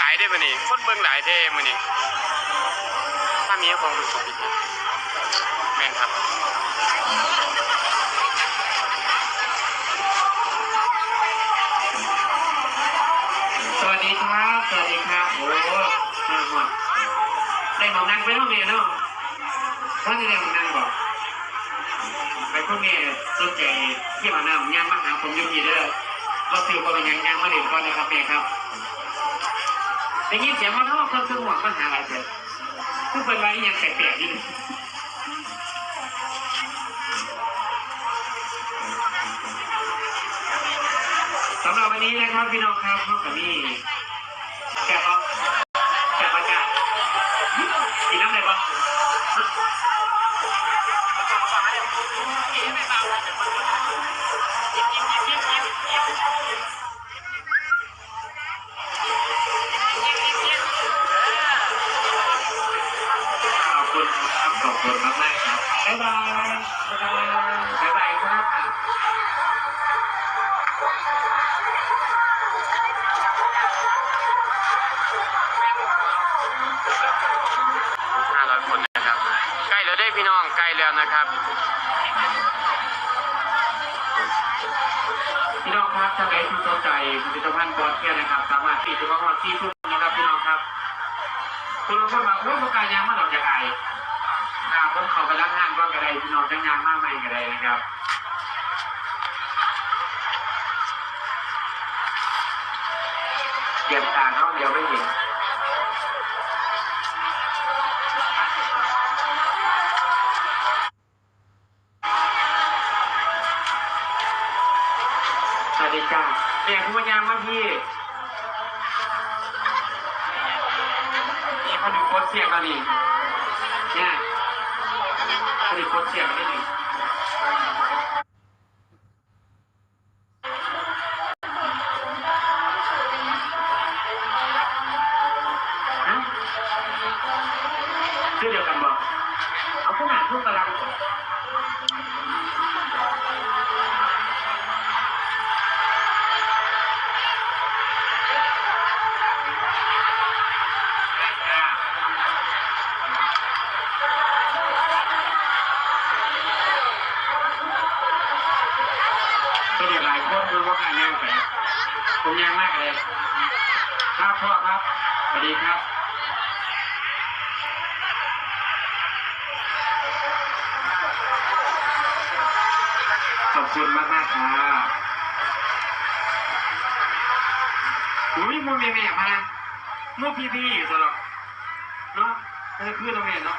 หลายเท่มือนี่ถ้ามีของคุณสุพิษแมนครับสวัสดีครับ สวัสดีครับโอ้มาหมดได้หมองนั่งไปเนาะเมียเนาะว่าจะได้หมองนั่งบอกไปคุณเมียสนใจเที่ยวน้ำย่างมาหาผมยุ่งยีเด้อก็ซื้อก็เป็นยังย่างมาเล่นก่อนนะครับเมียครับ ได้ยินเสียงมันเท่าเครื่องเครื่องหมวกมาหาอะไรเถอะคือเป็นไรยังแปลกๆอยู่สำหรับวันนี้นะครับพี่น้องครับพบกับนี่แกครับ ครับพี่น้องครับถ้าใครที่สนใจผลิตภัณฑ์บอสเทียนะครับ สามารถที่จะมาหอดที่ทุ่งนะครับพี่น้องครับคุณลุงก็มาโอ้ยประกาศยางมาดอกจากไก่นะครับผมเขาไปล้างห้างก็กระไดพี่น้องจังยางมากไม่กระไดนะครับเก็บตาเขาเดียวไม่เห็น ดีจ้าเนี่ยคุณปัญญามาพี่นี่เขาดูโคตรเสียงแล้วนี่เนี่ยเขาดูโคตรเสียงแล้วนี่ฮะชื่อเดียวกันบอกเอาขนาดพูดกำลัง เดี๋ยหลายคนคือว่าการย่างไปผมย่างมากเลย ครับพ่อครับสวัสดีครับขอบคุณมากมากครับอุ้ยมูมีแม่พะนะมูพี่พี่ๆตลอดเนาะก็จะขึ้นเราเองเนาะ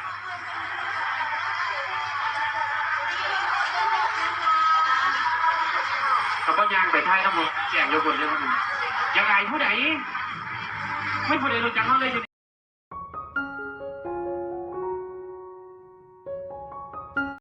เขาก็ยางไปท้ายทั้งหมดแจกโยบนเลยมันยังไงผู้ใดไม่ผู้ใดรู้จักเขาเลย